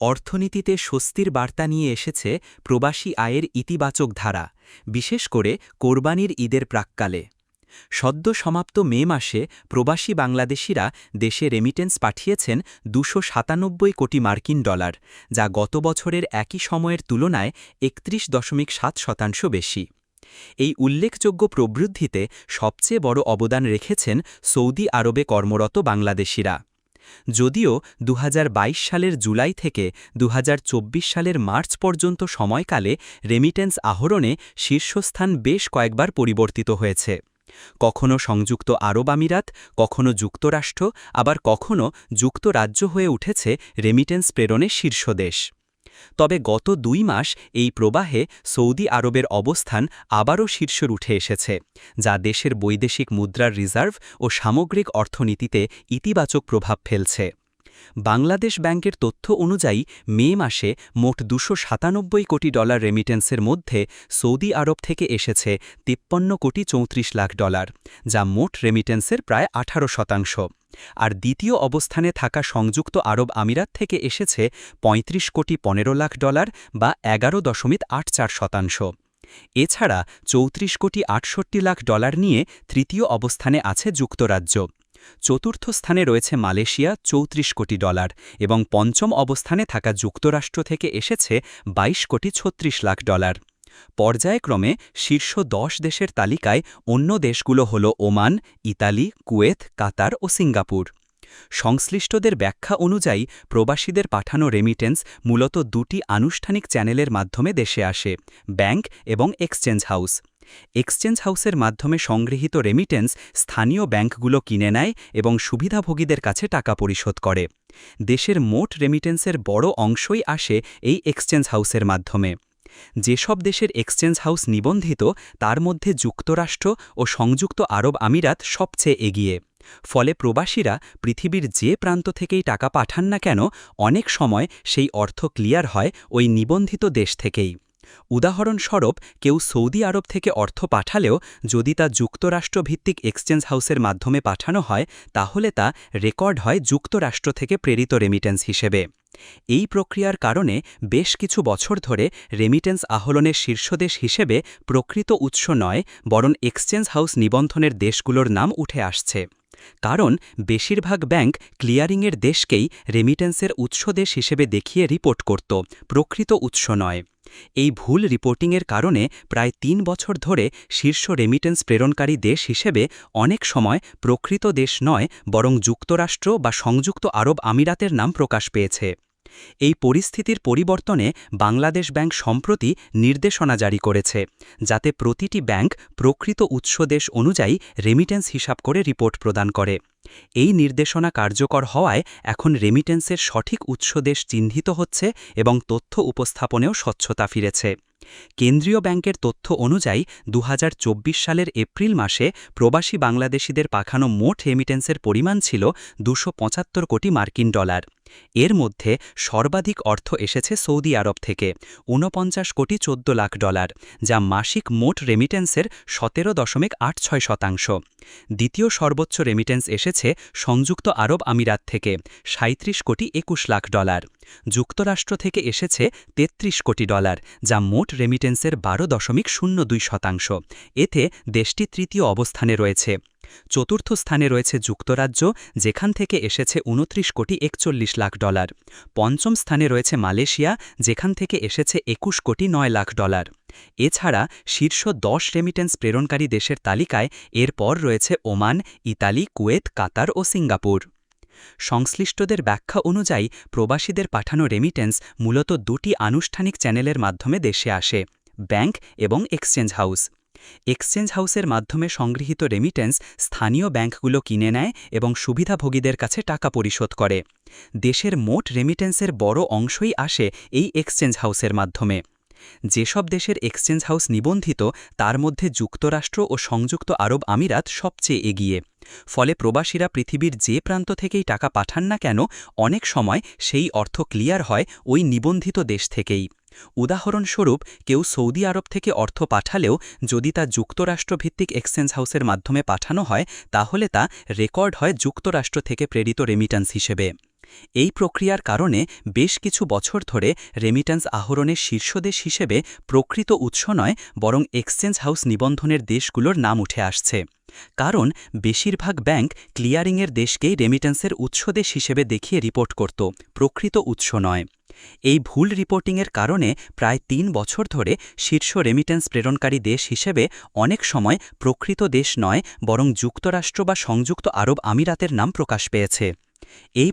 অর্থনীতিতে স্বস্তির বার্তা নিয়ে এসেছে প্রবাসী আয়ের ইতিবাচক ধারা, বিশেষ করে কোরবানির ঈদের প্রাক্কালে। সদ্য সমাপ্ত মে মাসে প্রবাসী বাংলাদেশিরা দেশে রেমিটেন্স পাঠিয়েছেন দুশো সাতানব্বই কোটি মার্কিন ডলার, যা গত বছরের একই সময়ের তুলনায় একত্রিশ দশমিক সাত শতাংশ বেশি। এই উল্লেখযোগ্য প্রবৃদ্ধিতে সবচেয়ে বড় অবদান রেখেছেন সৌদি আরবে কর্মরত বাংলাদেশিরা। যদিও দুহাজার বাইশ সালের জুলাই থেকে দুহাজার চব্বিশ সালের মার্চ পর্যন্ত সময়কালে রেমিটেন্স আহরণে শীর্ষস্থান বেশ কয়েকবার পরিবর্তিত হয়েছে। কখনো সংযুক্ত আরব আমিরাত, কখনো যুক্তরাষ্ট্র, আবার কখনো যুক্তরাজ্য হয়ে উঠেছে রেমিটেন্স প্রেরণে শীর্ষ দেশ তবে গত দুই মাস এই প্রবাহে সৌদি আরবের অবস্থান আবারও শীর্ষের উঠে এসেছে, যা দেশের বৈদেশিক মুদ্রার রিজার্ভ ও সামগ্রিক অর্থনীতিতে ইতিবাচক প্রভাব ফেলছে। বাংলাদেশ ব্যাংকের তথ্য অনুযায়ী, মে মাসে মোট দুশো কোটি ডলার রেমিটেন্সের মধ্যে সৌদি আরব থেকে এসেছে তিপ্পান্ন কোটি চৌত্রিশ লাখ ডলার, যা মোট রেমিটেন্সের প্রায় আঠারো শতাংশ। আর দ্বিতীয় অবস্থানে থাকা সংযুক্ত আরব আমিরাত থেকে এসেছে ৩৫ কোটি পনেরো লাখ ডলার বা এগারো দশমিক আট চার শতাংশ। এছাড়া চৌত্রিশ কোটি আটষট্টি লাখ ডলার নিয়ে তৃতীয় অবস্থানে আছে যুক্তরাজ্য। চতুর্থ স্থানে রয়েছে মালয়েশিয়া চৌত্রিশ কোটি ডলার এবং পঞ্চম অবস্থানে থাকা যুক্তরাষ্ট্র থেকে এসেছে ২২ কোটি ছত্রিশ লাখ ডলার। পর্যায়ক্রমে শীর্ষ দশ দেশের তালিকায় অন্য দেশগুলো হল ওমান, ইতালি, কুয়েত, কাতার ও সিঙ্গাপুর। সংশ্লিষ্টদের ব্যাখ্যা অনুযায়ী প্রবাসীদের পাঠানো রেমিটেন্স মূলত দুটি আনুষ্ঠানিক চ্যানেলের মাধ্যমে দেশে আসে, ব্যাংক এবং এক্সচেঞ্জ হাউস। এক্সচেঞ্জ হাউসের মাধ্যমে সংগৃহীত রেমিটেন্স স্থানীয় ব্যাংকগুলো কিনে নেয় এবং সুবিধাভোগীদের কাছে টাকা পরিশোধ করে। দেশের মোট রেমিটেন্সের বড় অংশই আসে এই এক্সচেঞ্জ হাউসের মাধ্যমে। যেসব দেশের এক্সচেঞ্জ হাউস নিবন্ধিত, তার মধ্যে যুক্তরাষ্ট্র ও সংযুক্ত আরব আমিরাত সবচেয়ে এগিয়ে। ফলে প্রবাসীরা পৃথিবীর যে প্রান্ত থেকেই টাকা পাঠান না কেন, অনেক সময় সেই অর্থ ক্লিয়ার হয় ওই নিবন্ধিত দেশ থেকেই। উদাহরণস্বরূপ, কেউ সৌদি আরব থেকে অর্থ পাঠালেও যদি তা যুক্তরাষ্ট্রভিত্তিক এক্সচেঞ্জ হাউসের মাধ্যমে পাঠানো হয়, তাহলে তা রেকর্ড হয় যুক্তরাষ্ট্র থেকে প্রেরিত রেমিটেন্স হিসেবে। এই প্রক্রিয়ার কারণে বেশ কিছু বছর ধরে রেমিটেন্স আহলনের শীর্ষদেশ হিসেবে প্রকৃত উৎস নয়, বরং এক্সচেঞ্জ হাউস নিবন্ধনের দেশগুলোর নাম উঠে আসছে। কারণ, বেশিরভাগ ব্যাংক ক্লিয়ারিংয়ের দেশকেই রেমিটেন্সের উৎস দেশ হিসেবে দেখিয়ে রিপোর্ট করত, প্রকৃত উৎস নয়। এই ভুল রিপোর্টিংয়ের কারণে প্রায় তিন বছর ধরে শীর্ষ রেমিটেন্স প্রেরণকারী দেশ হিসেবে অনেক সময় প্রকৃত দেশ নয়, বরং যুক্তরাষ্ট্র বা সংযুক্ত আরব আমিরাতের নাম প্রকাশ পেয়েছে। এই পরিস্থিতির পরিবর্তনে বাংলাদেশ ব্যাংক সম্প্রতি নির্দেশনা জারি করেছে, যাতে প্রতিটি ব্যাংক প্রকৃত উৎস দেশ অনুযায়ী রেমিটেন্স হিসাব করে রিপোর্ট প্রদান করে। এই নির্দেশনা কার্যকর হওয়ায় এখন রেমিটেন্সের সঠিক উৎস দেশ চিহ্নিত হচ্ছে এবং তথ্য উপস্থাপনেও স্বচ্ছতা ফিরেছে। কেন্দ্রীয় ব্যাংকের তথ্য অনুযায়ী দু হাজার চব্বিশ সালের এপ্রিল মাসে প্রবাসী বাংলাদেশিদের পাঠানো মোট রেমিটেন্সের পরিমাণ ছিল দুশো কোটি মার্কিন ডলার। এর মধ্যে সর্বাধিক অর্থ এসেছে সৌদি আরব থেকে, ঊনপঞ্চাশ কোটি চোদ্দ লাখ ডলার, যা মাসিক মোট রেমিটেন্সের সতেরো দশমিক আট ছয় শতাংশ। দ্বিতীয় সর্বোচ্চ রেমিটেন্স এসেছে সংযুক্ত আরব আমিরাত থেকে সাঁত্রিশ কোটি একুশ লাখ ডলার। যুক্তরাষ্ট্র থেকে এসেছে ৩৩ কোটি ডলার, যা মোট রেমিটেন্সের বারো দশমিক শূন্য দুই শতাংশ। এতে দেশটি তৃতীয় অবস্থানে রয়েছে। চতুর্থ স্থানে রয়েছে যুক্তরাজ্য, যেখান থেকে এসেছে উনত্রিশ কোটি একচল্লিশ লাখ ডলার। পঞ্চম স্থানে রয়েছে মালয়েশিয়া, যেখান থেকে এসেছে একুশ কোটি নয় লাখ ডলার। এছাড়া শীর্ষ দশ রেমিটেন্স প্রেরণকারী দেশের তালিকায় এরপর রয়েছে ওমান, ইতালি, কুয়েত, কাতার ও সিঙ্গাপুর। সংশ্লিষ্টদের ব্যাখ্যা অনুযায়ী প্রবাসীদের পাঠানো রেমিটেন্স মূলত দুটি আনুষ্ঠানিক চ্যানেলের মাধ্যমে দেশে আসে, ব্যাংক এবং এক্সচেঞ্জ হাউস। এক্সচেঞ্জ হাউসের মাধ্যমে সংগৃহীত রেমিটেন্স স্থানীয় ব্যাংকগুলো কিনে নেয় এবং সুবিধাভোগীদের কাছে টাকা পরিশোধ করে। দেশের মোট রেমিটেন্সের বড় অংশই আসে এই এক্সচেঞ্জ হাউসের মাধ্যমে। যেসব দেশের এক্সচেঞ্জ হাউস নিবন্ধিত, তার মধ্যে যুক্তরাষ্ট্র ও সংযুক্ত আরব আমিরাত সবচেয়ে এগিয়ে। ফলে প্রবাসীরা পৃথিবীর যে প্রান্ত থেকেই টাকা পাঠান না কেন, অনেক সময় সেই অর্থ ক্লিয়ার হয় ওই নিবন্ধিত দেশ থেকেই। উদাহরণস্বরূপ, কেউ সৌদি আরব থেকে অর্থ পাঠালেও যদি তা যুক্তরাষ্ট্রভিত্তিক এক্সচেঞ্জ হাউসের মাধ্যমে পাঠানো হয়, তাহলে তা রেকর্ড হয় যুক্তরাষ্ট্র থেকে প্রেরিত রেমিটান্স হিসেবে। এই প্রক্রিয়ার কারণে বেশ কিছু বছর ধরে রেমিট্যান্স আহরণের শীর্ষ দেশ হিসেবে প্রকৃত উৎস নয়, বরং এক্সচেঞ্জ হাউস নিবন্ধনের দেশগুলোর নাম উঠে আসছে। কারণ, বেশিরভাগ ব্যাংক ক্লিয়ারিংয়ের দেশকেই রেমিট্যান্সের উৎস দেশ হিসেবে দেখিয়ে রিপোর্ট করত, প্রকৃত উৎস নয়। এই ভুল রিপোর্টিংয়ের কারণে প্রায় তিন বছর ধরে শীর্ষ রেমিটেন্স প্রেরণকারী দেশ হিসেবে অনেক সময় প্রকৃত দেশ নয়, বরং যুক্তরাষ্ট্র বা সংযুক্ত আরব আমিরাতের নাম প্রকাশ পেয়েছে। এই